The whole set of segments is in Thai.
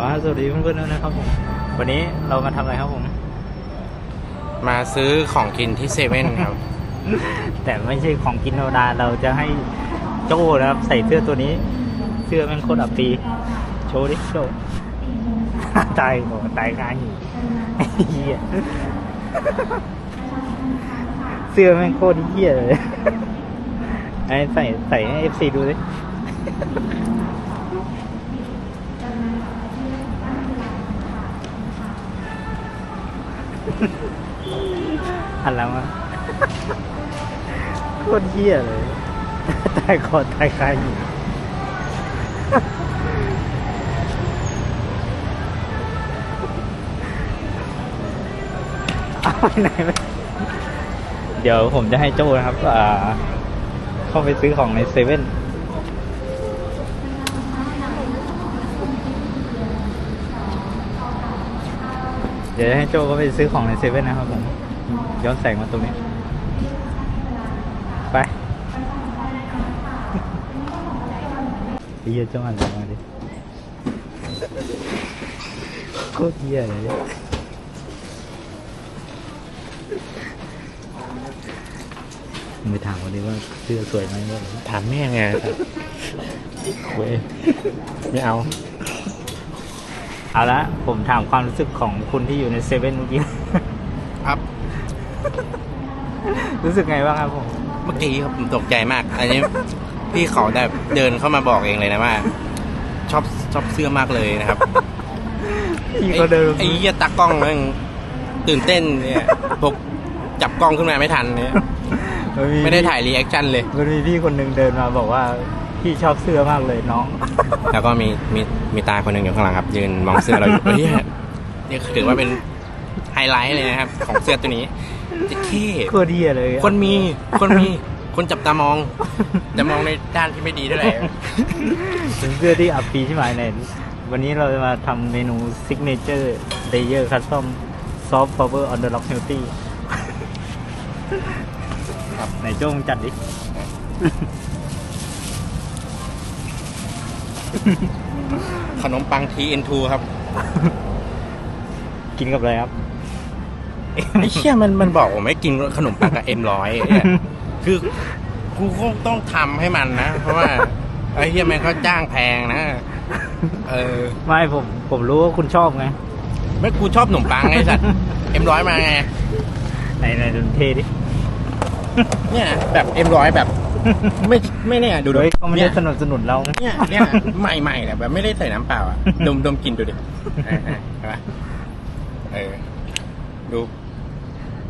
เอาละสวัสดีเพื่อนๆด้วยนะครับผม วันนี้เรามาทำอะไรครับผม มาซื้อของกินที่เซเว่นครับ แต่ไม่ใช่ของกินธรรมดาเราจะให้โจ้นะครับ ใส่เสื้อตัวนี้ เสื้อแม่งโคตรอับปี โชว์ดิโจ้ตายบอกว่าตายค้างอยู่ไอ้เหี้ยเสื้อแม่งโคตรเหี้ยเลยไอ้ใส่ใส่ให้เอฟซีดูดิ หันหลังมาโคตรเหี้ยเลยตายคอตายคาอยู่เอาไปไหนไปเดี๋ยวผมจะให้โจ้นะครับ อ่า เข้าไปซื้อของในเซเว่น ดี๋ยวให้โจก็ไปซื้อของในเซเว่นนะครับผม ย้อนแสงมาตรงนี้ ไปเฮียเจ้าหันหลังมาดิโคตรเฮียเลยมึงไปถามวันนี้ว่าเสื้อสวยไหมว่าถามแม่ไงเว้ยไม่เอา เอาละผมถามความรู้สึกของคุณที่อยู่ในเซเว่นเมื่อกี้ ครับ รู้สึกไงบ้างครับผม เมื่อกี้ครับผมตกใจมาก อันนี้ พี่เขาได้เดินเข้ามาบอกเองเลยนะว่า ชอบชอบเสื้อมากเลยนะครับพี่ก็เดินไอ้ไอ้เหี้ยตากล้องมันตื่นเต้นเนี่ยพกจับกล้องขึ้นมาไม่ทันเนี่ยไม่ได้ถ่ายรีแอคชั่นเลย มันมีพี่คนหนึ่งเดินมาบอกว่า พี่ชอบเสื้อมากเลยน้อง แล้วก็มีมีมีตาคนหนึ่งอยู่ข้างหลังครับ ยืนมองเสื้อเราอยู่ เฮ้ยนี่ถือว่าเป็นไฮไลท์เลยนะครับ ของเสื้อตัวนี้เท่โคตรเดียเลยอะคนมีคนมีคนจับตามองจะมองในด้านที่ไม่ดีเท่าไหร่เป็นเสื้อที่อับปีใช่ไหมเนี่ยวันนี้เราจะมาทำเมนูซิกเนเจอร์เลเยอร์คัสตอมซอฟต์พาวเวอร์ออนเดอร์ล็อกเฮลตี้ครับไหนโจ้งจัดดิ ขนมปัง TN2 ครับ กินกับอะไรครับ ไอ้เชี่ยมันมันบอกผมไม่กินขนมปังกับ M100 เนี่ยคือกูคงต้องทำให้มันนะ เพราะว่า ไอ้เฮียมันเขาจ้างแพงนะ เออ ไม่ผมผมรู้ว่าคุณชอบไง ไม่กูชอบขนมปังไอ้สัตว์ M100 มาไง ไหนไหนดูเทดิเนี่ยแบบ M100 แบบ ไม่ไม่เนี่ยดูดูเฮ้ยเขาไม่เนี่ได้ยสนับสนุนเราไงเนี่ยเนี่ยใหม่ๆเนี่ยแบบ ไม่ได้ใส่น้ำเปล่าอะดมดมกินดูดิเออเออเห็นปะเออดู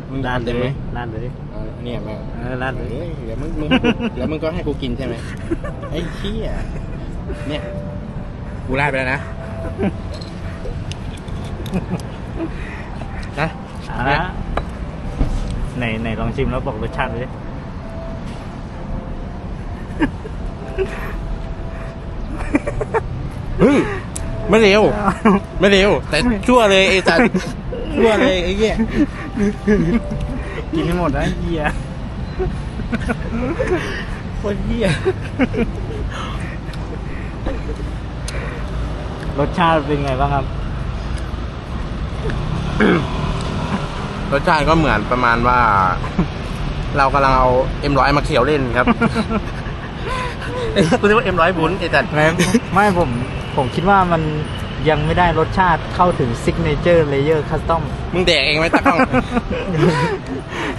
มึงร้านเต็มเลไหมยร้านเลยเออเนี่ยแม่งเออร้านเลยเฮ้ยเดี๋ยวมึงมึงแล้วมึงก็ให้กูกินใช่ไหมไอ้เชี่ยเนี่ยกูไล่ไปแล้วนะนะเอาละไหนไหนลองชิมแล้วบอกรสชาติเลย เฮ้ยไม่เร็ว ไม่เร็ว แต่ชั่วเลยไอ้สัตว์ชั่วเลยไอ้เหี้ยกินให้หมดนะเฮียคนเหี้ยรสชาติเป็นไงบ้างครับ รสชาติก็เหมือนประมาณว่า เรากำลังเอาเอ็มร้อยมาเคี่ยวเล่นครับเอ้ย กูนึกว่าเอ็มร้อยบุญไอ้สัตว์ไม่ไม่ผมผมคิดว่ามันยังไม่ได้รสชาติเข้าถึงซิกเนเจอร์เลเยอร์คัสตอมมึงแดกเองไหมตากล้อง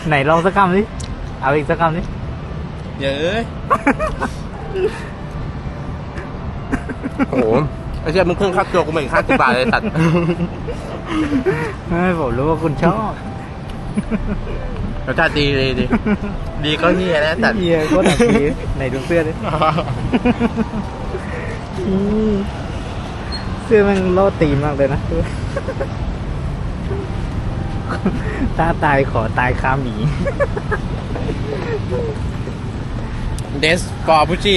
ไหนลองสักคำสิเอาอีกสักคำสิเยอะโอ้โหไอ้เชี่ยมึงเพิ่งค่าตัวกูมาอีกห้าสิบบาทเลยสัตว์ไม่ผมรู้ว่าคุณชอบ รสชาติดีดีดีดีก็เฮียแล้วสัตว์เฮียก็ดักดีไหนดูเสื้อดิอืมเสื้อมันโลดตีนมากเลยนะตาตายขอตายคาหมีเดสฟอร์พุชี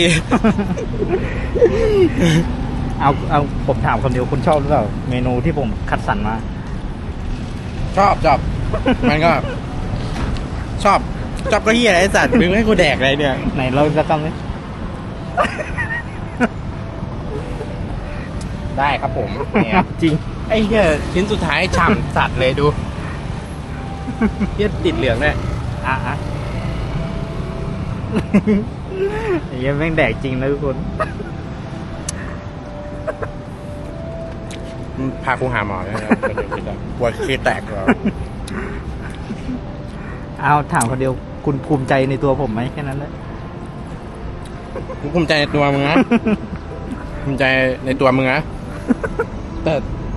เอาเอาผมถามคนเดียวคุณชอบหรือเปล่า เมนูที่ผมคัดสรรมา ชอบชอบ มันก็ ชอบชอบก็เฮียอะไรไอ้สัตว์มึงให้กูแดกอะไรเนี่ย ไหนเราจะคำนี้ได้ครับผมเนี่ยจริง ไอ้เหี้ยชิ้นสุดท้ายฉ่ำสัตว์เลยดูเหี้ยติดเหลืองด้วยอะอะไอ้เหี้ยังแม่งแดกจริงนะทุกคนพากูหาหมอเลยนะปวดขี้แตกเหรอ เอาถามคนเดียวคุณภูมิใจในตัวผมไหมแค่นั้นแหละกูภูมิใจในตัวมึงนะ ภูมิใจในตัวมึงนะ แต่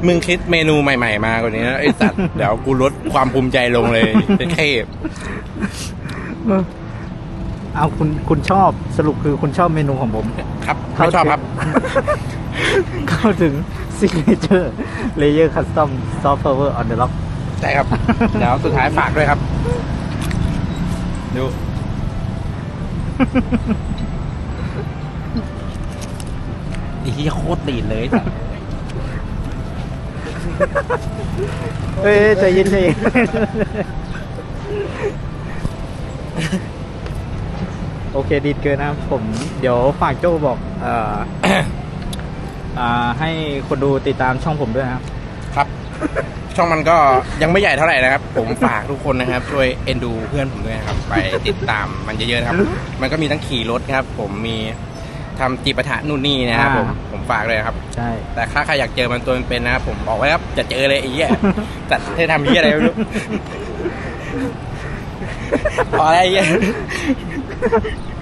มึงคิดเมนูใหม่ ๆ มากว่านี้นะไอ้สัตว์เดี๋ยวกูลดความภูมิใจลงเลยเท่เอาคุณคุณชอบสรุปคือคุณชอบเมนูของผม ครับไม่ชอบครับ เข้าถึง signature layer custom soft power on the lock ใช่ครับเดี๋ยวสุดท้ายฝากด้วยครับ ดูอีที่โคตรตีนเลยเอ้ยใจเย็นใจเย็นโอเคดีเกินนะครับผม เดี๋ยวฝากโจ้บอกเอ่อ อ่าให้คนดูติดตามช่องผมด้วยนะครับครับ ช่องมันก็ยังไม่ใหญ่เท่าไหร่นะครับ ผมฝากทุกคนนะครับ ช่วยเอ็นดูเพื่อนผมด้วยนะครับ ไปติดตามมันเยอะๆนะครับ มันก็มีทั้งขี่รถครับ ผมมีทำจีปะทะนู่นนี่นะครับผมอ่าผมฝากเลยครับ ใช่ แต่ถ้าใครอยากเจอมันตัวเป็นๆนะครับผมบอกไว้ครับจะเจอเลยไอ้เหี้ยแต่ให้ทำเหี้ยอะไรไม่รู้พออะไรไอ้เหี้ย